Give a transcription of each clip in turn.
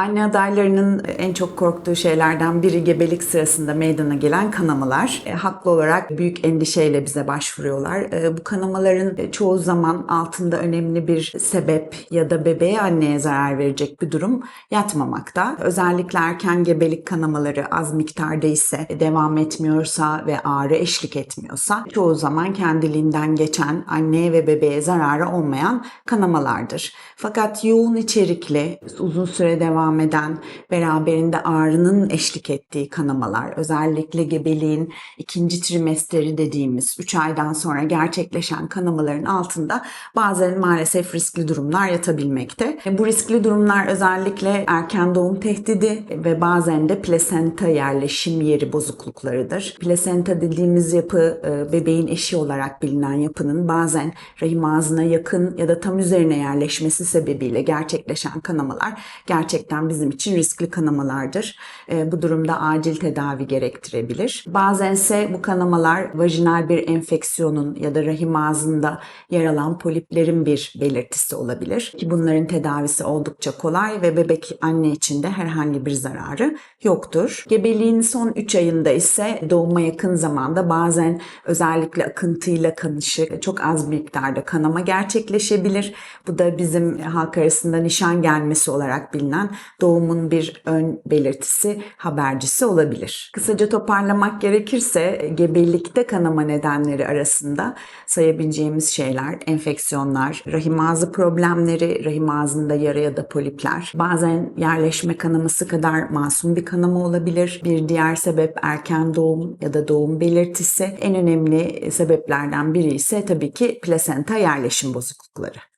Anne adaylarının en çok korktuğu şeylerden biri gebelik sırasında meydana gelen kanamalar. E, haklı olarak büyük endişeyle bize başvuruyorlar. E, bu kanamaların e, çoğu zaman altında önemli bir sebep ya da bebeğe anneye zarar verecek bir durum yatmamakta. Özellikle erken gebelik kanamaları az miktarda ise devam etmiyorsa ve ağrı eşlik etmiyorsa çoğu zaman kendiliğinden geçen anneye ve bebeğe zararı olmayan kanamalardır. Fakat yoğun içerikli, uzun süre devam eden, beraberinde ağrının eşlik ettiği kanamalar, özellikle gebeliğin ikinci trimesteri dediğimiz 3 aydan sonra gerçekleşen kanamaların altında bazen maalesef riskli durumlar yatabilmekte. Bu riskli durumlar özellikle erken doğum tehdidi ve bazen de plasenta yerleşim yeri bozukluklarıdır. Plasenta dediğimiz yapı e, bebeğin eşi olarak bilinen yapının bazen rahim ağzına yakın ya da tam üzerine yerleşmesi sebebiyle gerçekleşen kanamalar gerçekten bizim için riskli kanamalardır. E, Bu durumda acil tedavi gerektirebilir. Bazense bu kanamalar vajinal bir enfeksiyonun ya da rahim ağzında yer alan poliplerin bir belirtisi olabilir. Ki bunların tedavisi oldukça kolay ve bebek anne için de herhangi bir zararı yoktur. Gebeliğin son 3 ayında ise doğuma yakın zamanda bazen özellikle akıntıyla kanışı çok az miktarda kanama gerçekleşebilir. Bu da bizim halk arasında nişan gelmesi olarak bilinen doğumun bir ön belirtisi, habercisi olabilir. Kısaca toparlamak gerekirse gebelikte kanama nedenleri arasında sayabileceğimiz şeyler enfeksiyonlar, rahim ağzı problemleri, rahim ağzında yara ya da polipler, bazen yerleşme kanaması kadar masum bir kanama olabilir. Bir diğer sebep erken doğum ya da doğum belirtisi. En önemli sebeplerden biri ise tabii ki plasenta yerleşim bozuklukları.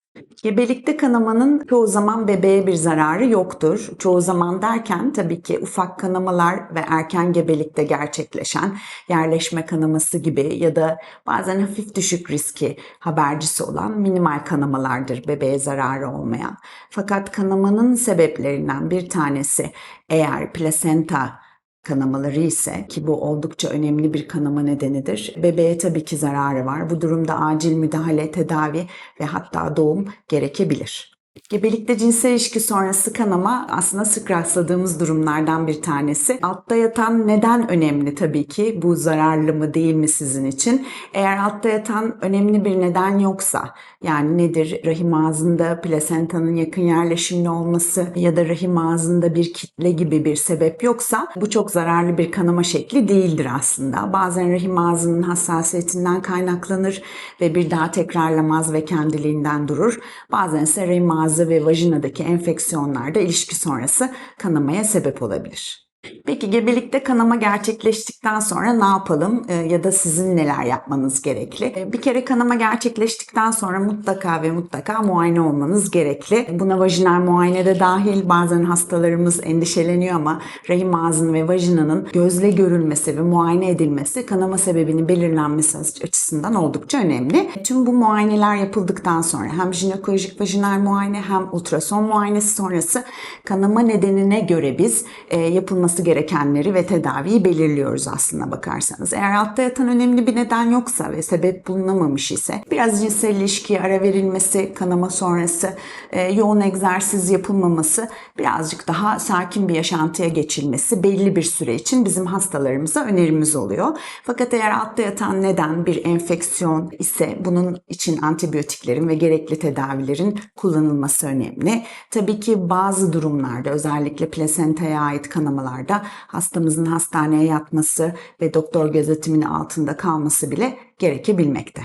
Gebelikte kanamanın çoğu zaman bebeğe bir zararı yoktur. Çoğu zaman derken tabii ki ufak kanamalar ve erken gebelikte gerçekleşen yerleşme kanaması gibi ya da bazen hafif düşük riski habercisi olan minimal kanamalardır bebeğe zararı olmayan. Fakat kanamanın sebeplerinden bir tanesi eğer plasenta kanamaları ise ki bu oldukça önemli bir kanama nedenidir. Bebeğe tabii ki zararı var. Bu durumda acil müdahale, tedavi ve hatta doğum gerekebilir. Gebelikte cinsel ilişki sonrası kanama aslında sık rastladığımız durumlardan bir tanesi. Altta yatan neden önemli tabii ki. Bu zararlı mı değil mi sizin için? Eğer altta yatan önemli bir neden yoksa yani nedir? Rahim ağzında plasentanın yakın yerleşimli olması ya da rahim ağzında bir kitle gibi bir sebep yoksa bu çok zararlı bir kanama şekli değildir aslında. Bazen rahim ağzının hassasiyetinden kaynaklanır ve bir daha tekrarlamaz ve kendiliğinden durur. Bazen ise rahim ağzı ve vajinadaki enfeksiyonlarda ilişki sonrası kanamaya sebep olabilir. Peki gebelikte kanama gerçekleştikten sonra ne yapalım Ee, ya da sizin neler yapmanız gerekli? Ee, Bir kere kanama gerçekleştikten sonra mutlaka ve mutlaka muayene olmanız gerekli. Buna vajinal muayene de dahil bazen hastalarımız endişeleniyor ama rahim ağzının ve vajinanın gözle görülmesi ve muayene edilmesi kanama sebebinin belirlenmesi açısından oldukça önemli. Tüm bu muayeneler yapıldıktan sonra hem jinekolojik vajinal muayene hem ultrason muayenesi sonrası kanama nedenine göre biz e, yapılması gerekenleri ve tedaviyi belirliyoruz aslına bakarsanız. Eğer altta yatan önemli bir neden yoksa ve sebep bulunamamış ise biraz cinsel ilişkiye ara verilmesi, kanama sonrası e, yoğun egzersiz yapılmaması, birazcık daha sakin bir yaşantıya geçilmesi belli bir süre için bizim hastalarımıza önerimiz oluyor. Fakat eğer altta yatan neden bir enfeksiyon ise bunun için antibiyotiklerin ve gerekli tedavilerin kullanılması önemli. Tabii ki bazı durumlarda özellikle plasentaya ait kanamalarda hastamızın hastaneye yatması ve doktor gözetiminin altında kalması bile gerekebilmekte.